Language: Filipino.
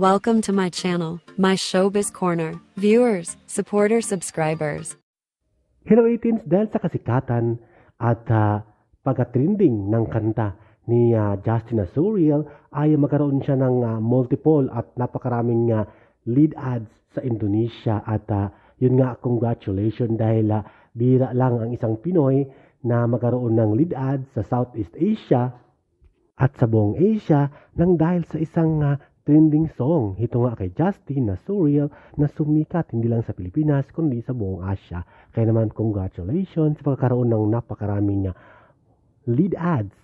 Welcome to my channel, my Showbiz Corner. Viewers, supporters, subscribers. Hello 18s, dahil sa kasikatan at uh, pagka-trending ng kanta ni ah, Justin Azuriel ay magkaroon siya ng ah, multiple at napakaraming ah, lead ads sa Indonesia at ah, yun nga congratulations dahil uh, bira lang ang isang Pinoy na magkaroon ng lead ads sa Southeast Asia at sa buong Asia nang dahil sa isang ah, trending song. Ito nga kay Justin na surreal na sumikat hindi lang sa Pilipinas kundi sa buong Asia. Kaya naman congratulations sa pagkakaroon ng napakaraming ah, lead ads